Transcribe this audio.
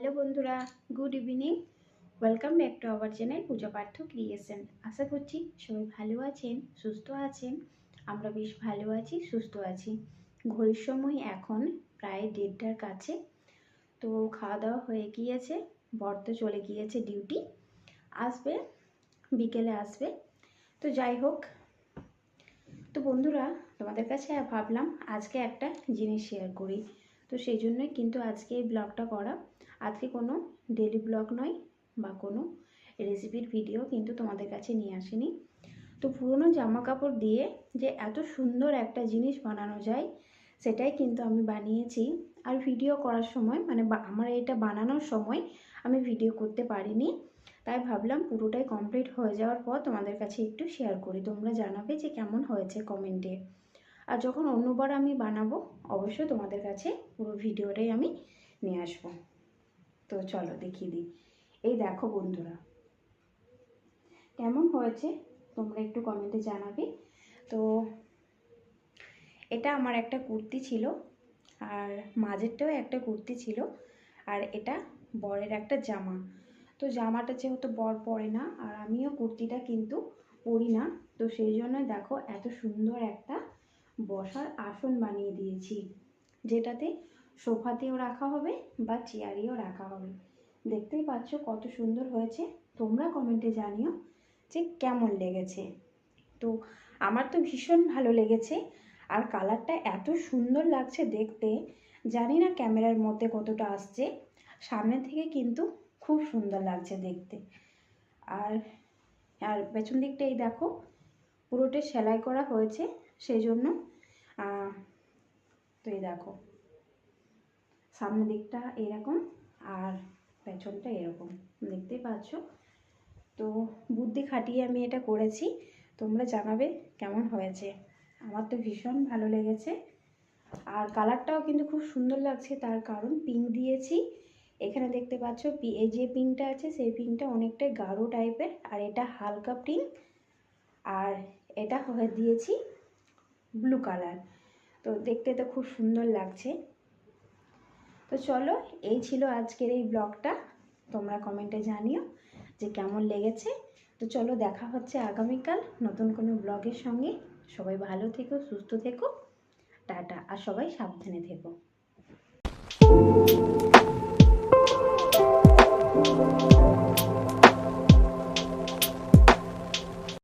Hello বন্ধুরা, good evening. Welcome back to our channel Puja Partha creation. আশা করছি সবাই ভালো আছেন, সুস্থ আছেন। আমরা বেশ ভালো আছি, সুস্থ আছি। ঘড়ির সময় এখন প্রায় দেড়টার কাছে, তো খাওয়া দাওয়া হয়ে গিয়েছে, বর তো চলে গিয়েছে ডিউটি। আসবে, বিকেলে আসবে। তো যাই হোক, তো বন্ধুরা, তোমাদের কাছে ভাবলাম আজকে একটা জিনিস শেয়ার করি। তো সেই জন্যই কিন্তু আজকে এই ব্লগটা করা। আজকে কোনো ডেলি ব্লগ নয় বা কোনো রেসিপির ভিডিও কিন্তু তোমাদের কাছে নিয়ে আসিনি। তো পুরনো জামা কাপড় দিয়ে যে এত সুন্দর একটা জিনিস বানানো যায়, সেটাই কিন্তু আমি বানিয়েছি। আর ভিডিও করার সময় মানে আমার এটা বানানোর সময় আমি ভিডিও করতে পারিনি। তাই ভাবলাম পুরোটাই কমপ্লিট হয়ে যাওয়ার পর তোমাদের কাছে একটু শেয়ার করি। তোমরা জানাবে যে কেমন হয়েছে কমেন্টে আর যখন অন্যবার আমি বানাবো, অবশ্যই তোমাদের কাছে পুরো ভিডিওটাই আমি নিয়ে আসব। তো চলো দেখিয়ে দিই। এই দেখো বন্ধুরা, কেমন হয়েছে তোমরা একটু কমেন্টে জানাবে। তো এটা আমার একটা কুর্তি ছিল, আর মাঝেরটাও একটা কুর্তি ছিল, আর এটা বরের একটা জামা। তো জামাটা যেহেতু বর পরে না, আর আমিও কুর্তিটা কিন্তু পরি না, তো সেই জন্য দেখো এত সুন্দর একটা বসার আসন বানিয়ে দিয়েছি, যেটাতে সোফাতেও রাখা হবে বা চেয়ারেও রাখা হবে। দেখতেই পাচ্ছ কত সুন্দর হয়েছে। তোমরা কমেন্টে জানিও যে কেমন লেগেছে। তো আমার তো ভীষণ ভালো লেগেছে আর কালারটা এত সুন্দর লাগছে দেখতে। জানি না ক্যামেরার মধ্যে কতটা আসছে, সামনে থেকে কিন্তু খুব সুন্দর লাগছে দেখতে। আর আর পেছন দিকটা এই দেখো, পুরোটা সেলাই করা হয়েছে। সেই জন্য তো এই দেখো, সামনের দিকটা এরকম আর পেছনটা এরকম, দেখতেই পাচ্ছ? তো বুদ্ধি খাটিয়ে আমি এটা করেছি, তোমরা জানাবে কেমন হয়েছে। আমার তো ভীষণ ভালো লেগেছে। আর কালারটাও কিন্তু খুব সুন্দর লাগছে, তার কারণ পিঙ্ক দিয়েছি। এখানে দেখতে পাচ্ছ, পি- এই যে পিঙ্কটা আছে, সেই পিঙ্কটা অনেকটাই গাঢ় টাইপের আর এটা হালকা পিঙ্ক আর এটা হয়ে দিয়েছি ব্লু কালার। তো দেখতে তো খুব সুন্দর লাগছে। তো চলো, এই ছিল আজকের এই ব্লগটা। তোমরা কমেন্টে জানিও যে কেমন লেগেছে। তো চলো, দেখা হচ্ছে আগামীকাল নতুন কোনো ব্লগের সঙ্গে। সবাই ভালো থেকো, সুস্থ থেকো। টাটা। আর সবাই সাবধানে থেকো।